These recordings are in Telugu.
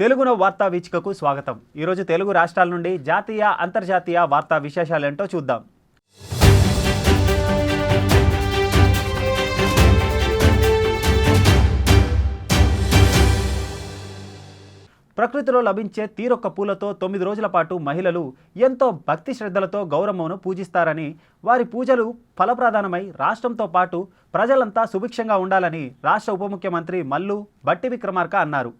తెలుగున వార్తా వీచికకు స్వాగతం. ఈరోజు తెలుగు రాష్ట్రాల నుండి జాతీయ అంతర్జాతీయ వార్తా విశేషాలేంటో చూద్దాం. ప్రకృతిలో లభించే తీరొక్క పూలతో తొమ్మిది రోజుల పాటు మహిళలు ఎంతో భక్తి శ్రద్ధలతో గౌరమ్మను పూజిస్తారని వారి పూజలు ఫలప్రదానమై రాష్ట్రంతో పాటు ప్రజలంతా సుభిక్షంగా ఉండాలని రాష్ట్ర ఉప ముఖ్యమంత్రి మల్లు బట్టి విక్రమార్క అన్నారు.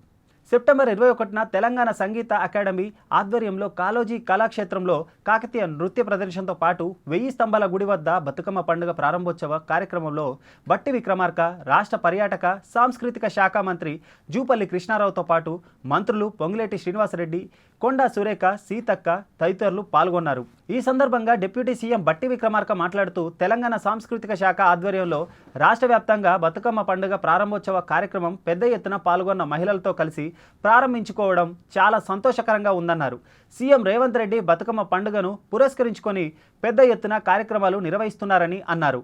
సెప్టెంబర్ ఇరవై ఒకటిన తెలంగాణ సంగీత అకాడమీ ఆధ్వర్యంలో కాలోజీ కళాక్షేత్రంలో కాకతీయ నృత్య ప్రదర్శనతో పాటు వెయ్యి స్తంభాల గుడి వద్ద బతుకమ్మ పండుగ ప్రారంభోత్సవ కార్యక్రమంలో బట్టి విక్రమార్క రాష్ట్ర పర్యాటక సాంస్కృతిక శాఖ మంత్రి జూపల్లి కృష్ణారావుతో పాటు మంత్రులు పొంగులేటి శ్రీనివాసరెడ్డి కొండా సురేఖ సీతక్క తదితరులు పాల్గొన్నారు. ఈ సందర్భంగా డిప్యూటీ సీఎం బట్టి విక్రమార్క మాట్లాడుతూ తెలంగాణ సాంస్కృతిక శాఖ ఆధ్వర్యంలో రాష్ట్ర వ్యాప్తంగా బతుకమ్మ పండుగ ప్రారంభోత్సవ కార్యక్రమం పెద్ద ఎత్తున పాల్గొన్న మహిళలతో కలిసి ప్రారంభించుకోవడం చాలా సంతోషకరంగా ఉందన్నారు. సీఎం రేవంత్ రెడ్డి బతుకమ్మ పండుగను పురస్కరించుకొని పెద్ద ఎత్తున కార్యక్రమాలు నిర్వహిస్తున్నారని అన్నారు.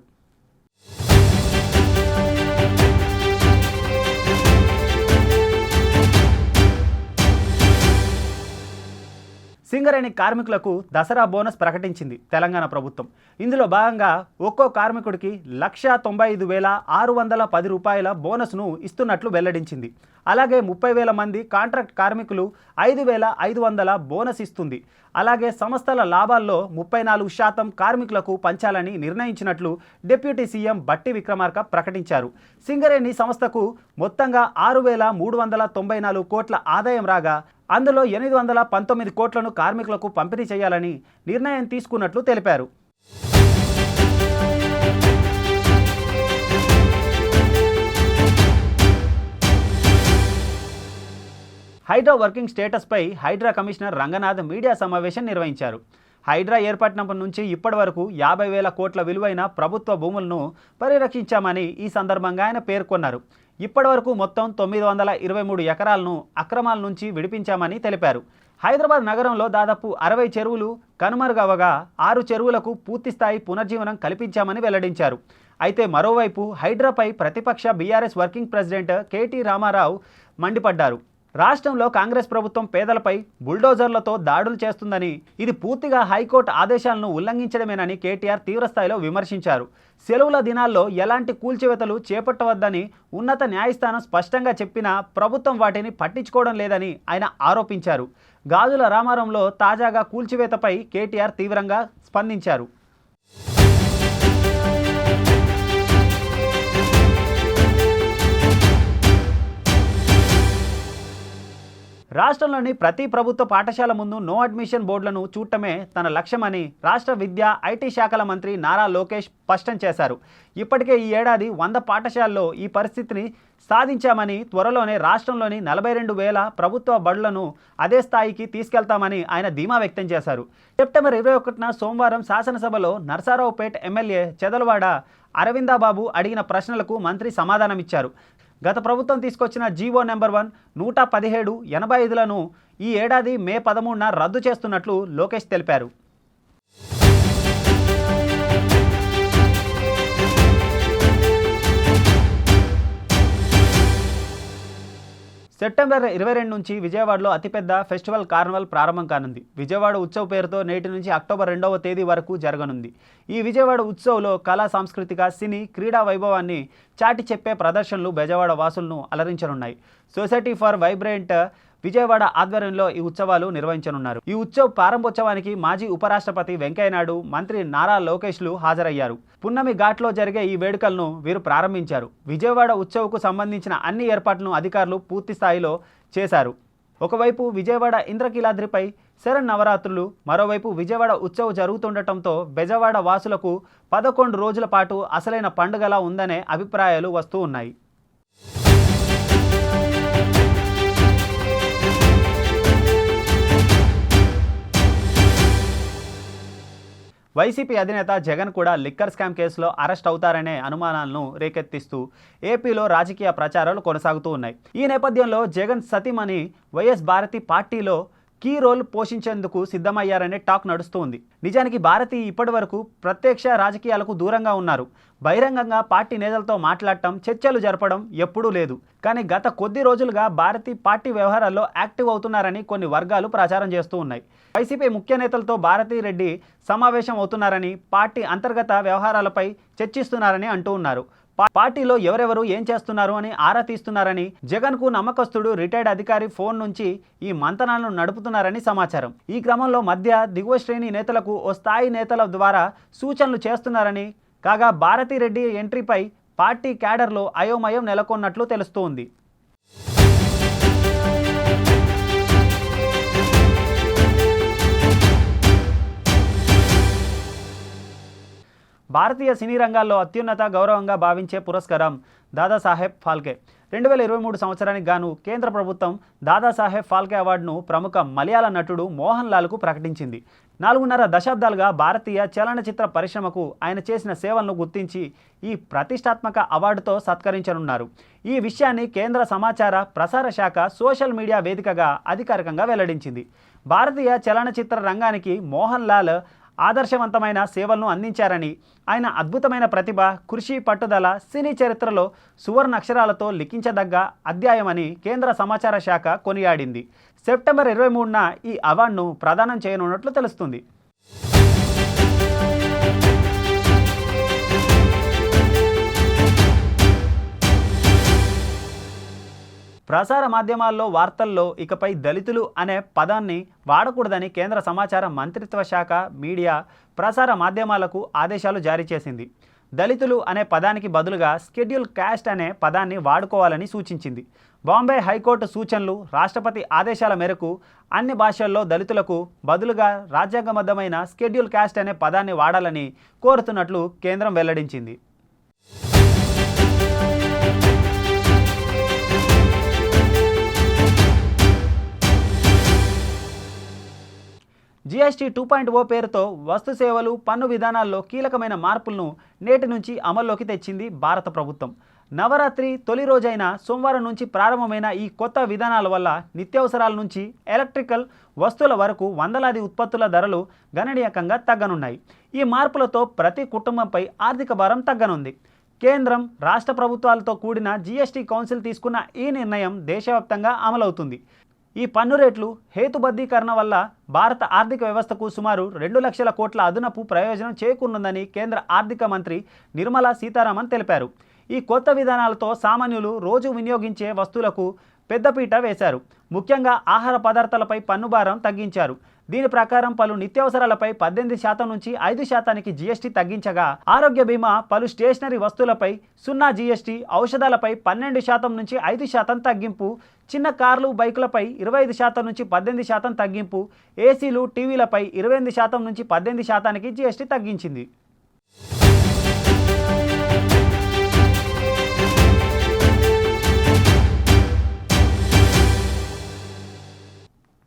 సింగరేణి కార్మికులకు దసరా బోనస్ ప్రకటించింది తెలంగాణ ప్రభుత్వం. ఇందులో భాగంగా ఒక్కో కార్మికుడికి లక్ష తొంభై ఐదు వేల ఆరు వందల పది రూపాయల బోనస్ను ఇస్తున్నట్లు వెల్లడించింది. అలాగే ముప్పై వేల మంది కాంట్రాక్ట్ కార్మికులు ఐదు వేల ఐదు వందల బోనస్ ఇస్తుంది. అలాగే సంస్థల లాభాల్లో ముప్పై నాలుగు శాతం కార్మికులకు పంచాలని నిర్ణయించినట్లు డిప్యూటీ సీఎం బట్టి విక్రమార్క ప్రకటించారు. సింగరేణి సంస్థకు మొత్తంగా ఆరు వేల మూడు వందల తొంభై నాలుగు కోట్ల ఆదాయం రాగా అందులో ఎనిమిది వందల పంతొమ్మిది కోట్లను కార్మికులకు పంపిణీ చేయాలని నిర్ణయం తీసుకున్నట్లు తెలిపారు. హైడ్రా వర్కింగ్ స్టేటస్పై హైడ్రా కమిషనర్ రంగనాథ్ మీడియా సమావేశం నిర్వహించారు. హైడ్రా ఏర్పడినప్పటి నుంచి ఇప్పటి వరకు యాభై వేల కోట్ల విలువైన ప్రభుత్వ భూములను పరిరక్షించామని ఈ సందర్భంగా ఆయన పేర్కొన్నారు. ఇప్పటి వరకు మొత్తం తొమ్మిది వందల ఇరవై మూడు ఎకరాలను అక్రమాల నుంచి విడిపించామని తెలిపారు. హైదరాబాద్ నగరంలో దాదాపు అరవై చెరువులు కనుమరుగవగా ఆరు చెరువులకు పూర్తిస్థాయి పునర్జీవనం కల్పించామని వెల్లడించారు. అయితే మరోవైపు హైడ్రాపై ప్రతిపక్ష BRS working president KT Rama Rao మండిపడ్డారు. రాష్ట్రంలో కాంగ్రెస్ ప్రభుత్వం పేదలపై బుల్డోజర్లతో దాడులు చేస్తుందని ఇది పూర్తిగా హైకోర్టు ఆదేశాలను ఉల్లంఘించడమేనని కేటీఆర్ తీవ్రస్థాయిలో విమర్శించారు. సెలవుల దినాల్లో ఎలాంటి కూల్చివేతలు చేపట్టవద్దని ఉన్నత న్యాయస్థానం స్పష్టంగా చెప్పినా ప్రభుత్వం వాటిని పట్టించుకోవడం లేదని ఆయన ఆరోపించారు. గాజుల రామారంలో తాజాగా కూల్చివేతపై కేటీఆర్ తీవ్రంగా స్పందించారు. రాష్ట్రంలోని ప్రతి ప్రభుత్వ పాఠశాల ముందు నో అడ్మిషన్ బోర్డులను చూడటమే తన లక్ష్యమని రాష్ట్ర విద్యా ఐటీ శాఖల మంత్రి నారా లోకేష్ స్పష్టం చేశారు. ఇప్పటికే ఈ ఏడాది వంద పాఠశాలలో ఈ పరిస్థితిని సాధించామని త్వరలోనే రాష్ట్రంలోని నలభై రెండు వేల ప్రభుత్వ బడులను అదే స్థాయికి తీసుకెళ్తామని ఆయన ధీమా వ్యక్తం చేశారు. సెప్టెంబర్ ఇరవై ఒకటిన సోమవారం శాసనసభలో నర్సారావుపేట్ ఎమ్మెల్యే చెదలవాడ అరవిందాబాబు అడిగిన ప్రశ్నలకు మంత్రి సమాధానమిచ్చారు. గత ప్రభుత్వం తీసుకొచ్చిన జీవో నెంబర్ వన్ నూట పదిహేడు ఎనభై ఐదులను ఈ ఏడాది మే పదమూడున రద్దు చేస్తున్నట్లు లోకేష్ తెలిపారు. సెప్టెంబర్ ఇరవై రెండు నుంచి విజయవాడలో అతిపెద్ద ఫెస్టివల్ కార్నివల్ ప్రారంభం కానుంది. విజయవాడ ఉత్సవ్ పేరుతో నేటి నుంచి అక్టోబర్ రెండవ తేదీ వరకు జరగనుంది. ఈ విజయవాడ ఉత్సవ్లో కళా సాంస్కృతిక సినీ క్రీడా వైభవాన్ని చాటి చెప్పే ప్రదర్శనలు బెజవాడ వాసులను అలరించనున్నాయి. సొసైటీ ఫర్ వైబ్రెంట్ విజయవాడ ఆధ్వర్యంలో ఈ ఉత్సవాలు నిర్వహించనున్నారు. ఈ ఉత్సవ ప్రారంభోత్సవానికి మాజీ ఉపరాష్ట్రపతి వెంకయ్యనాయుడు మంత్రి నారా లోకేష్లు హాజరయ్యారు. పున్నమి ఘాట్లో జరిగే ఈ వేడుకలను వీరు ప్రారంభించారు. విజయవాడ ఉత్సవకు సంబంధించిన అన్ని ఏర్పాట్లను అధికారులు పూర్తి స్థాయిలో చేశారు. ఒకవైపు విజయవాడ ఇంద్రకీలాద్రిపై శరణ్ నవరాత్రులు మరోవైపు విజయవాడ ఉత్సవ్ జరుగుతుండటంతో బెజవాడ వాసులకు పదకొండు రోజుల పాటు అసలైన పండుగలా ఉందనే అభిప్రాయాలు వస్తూ ఉన్నాయి. వైసీపీ అధినేత జగన్ కూడా లిక్కర్ స్కామ్ కేసులో అరెస్ట్ అవుతారనే అనుమానాలను రేకెత్తిస్తూ ఏపీలో రాజకీయ ప్రచారాలు కొనసాగుతూ ఉన్నాయి. ఈ నేపథ్యంలో జగన్ సతీమణి వైఎస్ భారతి పార్టీలో కీ రోల్ పోషించేందుకు సిద్ధమయ్యారనే టాక్ నడుస్తూ ఉంది నిజానికి భారతి ఇప్పటి వరకు ప్రత్యక్ష రాజకీయాలకు దూరంగా ఉన్నారు. బహిరంగంగా పార్టీ నేతలతో మాట్లాడటం చర్చలు జరపడం ఎప్పుడూ లేదు. కానీ గత కొద్ది రోజులుగా భారతి పార్టీ వ్యవహారాల్లో యాక్టివ్ అవుతున్నారని కొన్ని వర్గాలు ప్రచారం చేస్తూ ఉన్నాయి. వైసీపీ ముఖ్య నేతలతో భారతీ రెడ్డి సమావేశం అవుతున్నారని పార్టీ అంతర్గత వ్యవహారాలపై చర్చిస్తున్నారని అంటూ ఉన్నారు. పార్టీలో ఎవరెవరు ఏం చేస్తున్నారు అని ఆరా తీస్తున్నారని జగన్కు నమ్మకస్తుడు రిటైర్డ్ అధికారి ఫోన్ నుంచి ఈ మంతనాలను నడుపుతున్నారని సమాచారం. ఈ క్రమంలో మధ్య దిగువ శ్రేణి నేతలకు ఓ స్థాయి నేతల ద్వారా సూచనలు చేస్తున్నారని కాగా భారతీ రెడ్డి ఎంట్రీపై పార్టీ క్యాడర్లో అయోమయం నెలకొన్నట్లు తెలుస్తోంది. భారతీయ సినీ రంగాల్లో అత్యున్నత గౌరవంగా భావించే పురస్కారం దాదాసాహెబ్ ఫాల్కే. రెండు వేల ఇరవై మూడు సంవత్సరానికి గాను కేంద్ర ప్రభుత్వం దాదాసాహెబ్ ఫాల్కే అవార్డును ప్రముఖ మలయాళ నటుడు మోహన్ లాల్కు ప్రకటించింది. నాలుగున్నర దశాబ్దాలుగా భారతీయ చలనచిత్ర పరిశ్రమకు ఆయన చేసిన సేవలను గుర్తించి ఈ ప్రతిష్టాత్మక అవార్డుతో సత్కరించనున్నారు. ఈ విషయాన్ని కేంద్ర సమాచార ప్రసార శాఖ సోషల్ మీడియా వేదికగా అధికారికంగా వెల్లడించింది. భారతీయ చలనచిత్ర రంగానికి మోహన్ లాల్ ఆదర్శవంతమైన సేవలను అందించారని ఆయన అద్భుతమైన ప్రతిభ కృషి పట్టుదల సినీ చరిత్రలో సువర్ణ అక్షరాలతో లిఖించదగ్గ అధ్యాయమని కేంద్ర సమాచార శాఖ కొనియాడింది. సెప్టెంబర్ ఇరవై మూడున ఈ అవార్డును ప్రదానం చేయనున్నట్లు తెలుస్తుంది. ప్రసార మాధ్యమాల్లో వార్తల్లో ఇకపై దళితులు అనే పదాన్ని వాడకూడదని కేంద్ర సమాచార మంత్రిత్వ శాఖ మీడియా ప్రసార మాధ్యమాలకు ఆదేశాలు జారీ చేసింది. దళితులు అనే పదానికి బదులుగా స్కెడ్యూల్ క్యాస్ట్ అనే పదాన్ని వాడుకోవాలని సూచించింది. బాంబే హైకోర్టు సూచనలు రాష్ట్రపతి ఆదేశాల మేరకు అన్ని భాషల్లో దళితులకు బదులుగా రాజ్యాంగబద్ధమైన స్కెడ్యూల్ క్యాస్ట్ అనే పదాన్ని వాడాలని కోరుతున్నట్లు కేంద్రం వెల్లడించింది. జీఎస్టీ టూ పాయింట్ ఓ పేరుతో వస్తు సేవలు పన్ను విధానాల్లో కీలకమైన మార్పులను నేటి నుంచి అమల్లోకి తెచ్చింది భారత ప్రభుత్వం. నవరాత్రి తొలి రోజైన సోమవారం నుంచి ప్రారంభమైన ఈ కొత్త విధానాల వల్ల నిత్యావసరాల నుంచి ఎలక్ట్రికల్ వస్తువుల వరకు వందలాది ఉత్పత్తుల ధరలు గణనీయకంగా తగ్గనున్నాయి. ఈ మార్పులతో ప్రతి కుటుంబంపై ఆర్థిక భారం తగ్గనుంది. కేంద్రం రాష్ట్ర ప్రభుత్వాలతో కూడిన జీఎస్టీ కౌన్సిల్ తీసుకున్న ఈ నిర్ణయం దేశవ్యాప్తంగా అమలవుతుంది. ఈ పన్ను రేట్లు హేతుబద్ధీకరణ వల్ల భారత ఆర్థిక వ్యవస్థకు సుమారు రెండు లక్షల కోట్ల అదనపు ప్రయోజనం చేకూరునుందని కేంద్ర ఆర్థిక మంత్రి నిర్మలా సీతారామన్ తెలిపారు. ఈ కొత్త విధానాలతో సామాన్యులు రోజు వినియోగించే వస్తువులకు పెద్దపీట వేశారు. ముఖ్యంగా ఆహార పదార్థాలపై పన్ను భారం తగ్గించారు. దీని ప్రకారం పలు నిత్యావసరాలపై పద్దెనిమిది శాతం నుంచి ఐదు శాతానికి జీఎస్టీ తగ్గించగా ఆరోగ్య బీమా పలు స్టేషనరీ వస్తువులపై సున్నా జీఎస్టీ ఔషధాలపై పన్నెండు శాతం నుంచి ఐదు శాతం తగ్గింపు చిన్న కార్లు బైకులపై ఇరవై ఐదు శాతం నుంచి పద్దెనిమిది శాతం తగ్గింపు ఏసీలు టీవీలపై ఇరవై ఎనిమిది శాతం నుంచి పద్దెనిమిది శాతానికి జీఎస్టీ తగ్గించింది.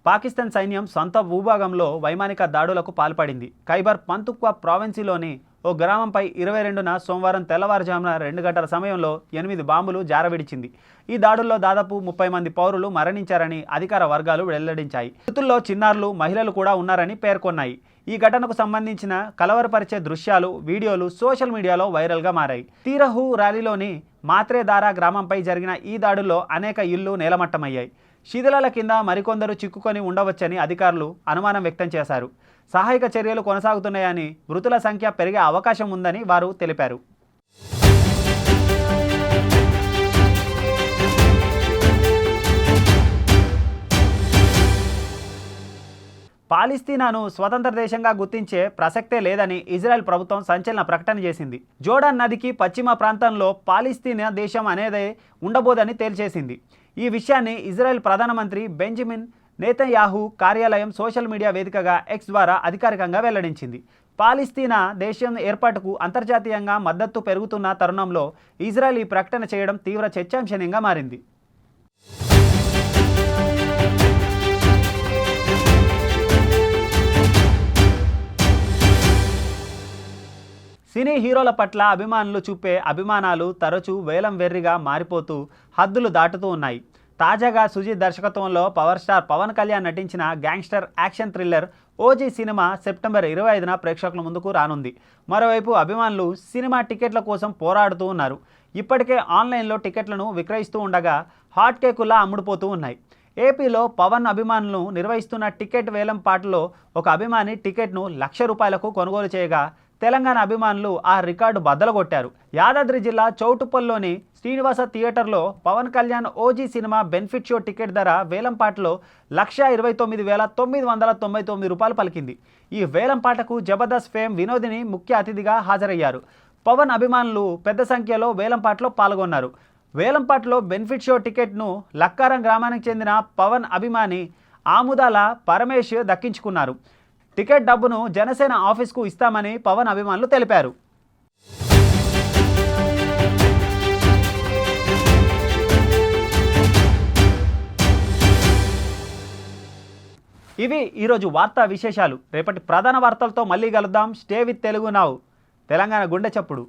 పాకిస్తాన్ సైన్యం సొంత భూభాగంలో వైమానిక దాడులకు పాల్పడింది. ఖైబర్ పంతుక్వా ప్రావిన్సీలోని ఓ గ్రామంపై ఇరవై రెండున సోమవారం తెల్లవారుజామున రెండు గంటల సమయంలో ఎనిమిది బాంబులు జారవిడిచింది. ఈ దాడుల్లో దాదాపు ముప్పై మంది పౌరులు మరణించారని అధికార వర్గాలు వెల్లడించాయి. మృతుల్లో చిన్నారులు మహిళలు కూడా ఉన్నారని పేర్కొన్నాయి. ఈ ఘటనకు సంబంధించిన కలవరపరిచే దృశ్యాలు వీడియోలు సోషల్ మీడియాలో వైరల్గా మారాయి. తీరహు ర్యాలీలోని మాత్రేదారా గ్రామంపై జరిగిన ఈ దాడుల్లో అనేక ఇళ్ళు నేలమట్టమయ్యాయి. శిథిలాల కింద మరికొందరు చిక్కుకొని ఉండవచ్చని అధికారులు అనుమానం వ్యక్తం చేశారు. సహాయక చర్యలు కొనసాగుతున్నాయని మృతుల సంఖ్య పెరిగే అవకాశం ఉందని వారు తెలిపారు. పాలిస్తీనాను స్వతంత్ర దేశంగా గుర్తించే ప్రసక్తే లేదని ఇజ్రాయెల్ ప్రభుత్వం సంచలన ప్రకటన చేసింది. జోర్డాన్ నదికి పశ్చిమ ప్రాంతంలో పాలిస్తీనా దేశం అనేదే ఉండబోదని తేల్చేసింది. ఈ విషయాన్ని ఇజ్రాయెల్ ప్రధానమంత్రి బెంజమిన్ నేతయాహు కార్యాలయం సోషల్ మీడియా వేదికగా ఎక్స్ ద్వారా అధికారికంగా వెల్లడించింది. పాలిస్తీనా దేశం ఏర్పాటుకు అంతర్జాతీయంగా మద్దతు పెరుగుతున్న తరుణంలో ఇజ్రాయెల్ ఈ ప్రకటన చేయడం తీవ్ర చర్చాంశనీయంగా మారింది. సినీ హీరోల పట్ల అభిమానులు చూపే అభిమానాలు తరచూ వేలం వెర్రిగా మారిపోతూ హద్దులు దాటుతూ ఉన్నాయి. తాజాగా సుజీత్ దర్శకత్వంలో పవర్ స్టార్ పవన్ కళ్యాణ్ నటించిన gangster action thriller OG cinema September ఇరవై ఐదున ప్రేక్షకుల ముందుకు రానుంది. మరోవైపు అభిమానులు సినిమా టికెట్ల కోసం పోరాడుతూ ఉన్నారు. ఇప్పటికే ఆన్లైన్లో టికెట్లను విక్రయిస్తూ ఉండగా హాట్ కేకుల్లా అమ్ముడుపోతూ ఉన్నాయి. ఏపీలో పవన్ అభిమానులు నిర్వహిస్తున్న టికెట్ వేలం పాటలో ఒక అభిమాని టికెట్ను లక్ష రూపాయలకు కొనుగోలు చేయగా తెలంగాణ అభిమానులు ఆ రికార్డు బద్దలగొట్టారు. యాదాద్రి జిల్లా చౌటుపల్లిలోని శ్రీనివాస థియేటర్లో Pawan Kalyan OG cinema benefit show ticket ధర వేలంపాటలో లక్ష ఇరవై తొమ్మిది వేల తొమ్మిది వందల తొంభై తొమ్మిది రూపాయలు పలికింది. ఈ వేలంపాటకు జబర్దస్త్ ఫేమ్ వినోదిని ముఖ్య అతిథిగా హాజరయ్యారు. పవన్ అభిమానులు పెద్ద సంఖ్యలో వేలంపాటలో పాల్గొన్నారు. వేలంపాటలో బెనిఫిట్ షో టికెట్ను లక్కారం గ్రామానికి చెందిన పవన్ అభిమాని ఆముదాల పరమేష్ దక్కించుకున్నారు. టికెట్ డబ్బును జనసేన ఆఫీస్కు ఇస్తామని పవన్ అభిమానులు తెలిపారు. ఇవి ఈరోజు వార్తా విశేషాలు. రేపటి ప్రధాన వార్తలతో మళ్ళీ కలుద్దాం. Stay with Telugu now Telangana గుండె చప్పుడు.